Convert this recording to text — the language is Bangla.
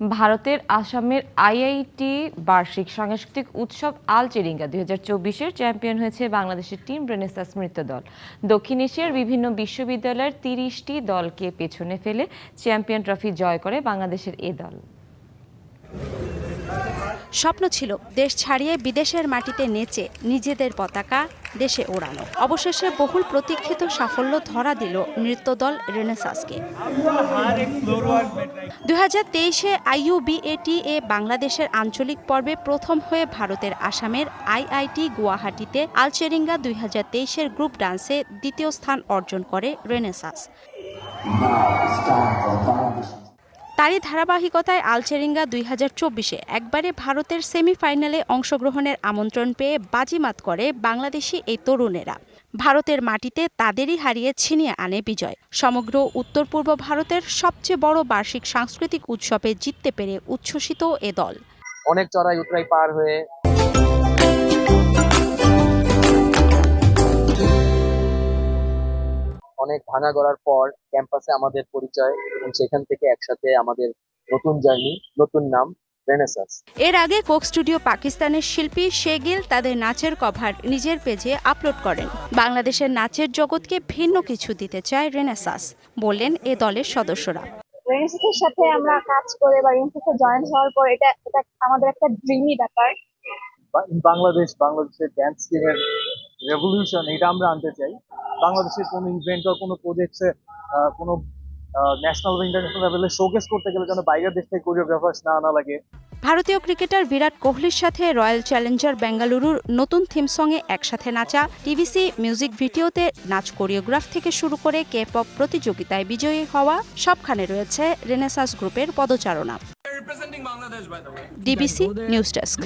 ভারতের আসামের আইআইটি বার্ষিক সাংস্কৃতিক উৎসব আল চেরিঙ্গা দুই হাজার চব্বিশের চ্যাম্পিয়ন হয়েছে বাংলাদেশের টিম রেনেসাস নৃত্য দল। দক্ষিণ এশিয়ার বিভিন্ন বিশ্ববিদ্যালয়ের তিরিশটি দলকে পেছনে ফেলে চ্যাম্পিয়ন ট্রফি জয় করে বাংলাদেশের এ দল। স্বপ্ন ছিল দেশ ছাড়িয়ে বিদেশের মাটিতে নেচে নিজেদের পতাকা দেশে ওড়ানো। অবশেষে বহুল প্রতীক্ষিত সাফল্য ধরা দিল নৃত্যদল রেনেসাসকে। দুই হাজার তেইশে আইইউবিএটি এ বাংলাদেশের আঞ্চলিক পর্বে প্রথম হয়ে ভারতের আসামের আইআইটি গুয়াহাটিতে আলচেরিঙ্গা দুই হাজার তেইশের গ্রুপ ডান্সে দ্বিতীয় স্থান অর্জন করে রেনেসাস। তারই ধারাবাহিকতায় আলচেরিঙ্গা দুই হাজার চব্বিশে একবারে ভারতের সেমিফাইনালে অংশগ্রহণের আমন্ত্রণ পেয়ে বাজিমাত করে বাংলাদেশি এই তরুণেরা। ভারতের মাটিতে তাদেরই হারিয়ে ছিনিয়ে আনে বিজয়। সমগ্র উত্তর পূর্ব ভারতের সবচেয়ে বড় বার্ষিক সাংস্কৃতিক উৎসবে জিততে পেরে উচ্ছ্বসিত এ দল। অনেক চড়াই উতরাই পার হয়ে অনেক ভাঙা গড়ার পর ক্যাম্পাসে আমাদের পরিচয় এবং সেখান থেকে একসাথে আমাদের নতুন জার্নি নতুন নাম রেনেসাস এর আগে কোক স্টুডিও পাকিস্তানের শিল্পী শেগিল তাদের নাচের কভার নিজের পেজে আপলোড করেন। বাংলাদেশের নাচের জগৎকে ভিন্ন কিছু দিতে চায় রেনেসাস বললেন এ দলের সদস্যরা। রেনেসাসের সাথে আমরা কাজ করে বা রেনেসাসে জয়েন হওয়ার পর এটা এটা আমাদের একটা ড্রিমি ব্যাপার। বা- বাংলাদেশ বাংলাদেশের ড্যান্স স্কিনের রেভলিউশন এটা আমরা আনতে চাই। বাংলাদেশের কোনো ইভেন্ট বা কোনো প্রজেক্টসে কোনো ন্যাশনাল বা ইন্টারন্যাশনাল লেভেলে শোকেস করতে গেলে যেন বাইরের দেশ থেকে কোরিওগ্রাফার্স না আনা লাগে। ভারতীয় ক্রিকেটার বিরাট কোহলির সাথে রয়্যাল চ্যালেঞ্জার বেঙ্গালুরুর নতুন থিম সঙ্গে একসাথে নাচা টিভিসি মিউজিক ভিডিওতে নাচ কোরিওগ্রাফ থেকে শুরু করে কে পপ প্রতিযোগিতায় বিজয়ী হওয়া সবখানে রয়েছে রেনেসাস গ্রুপের পদচারণা. DBC news desk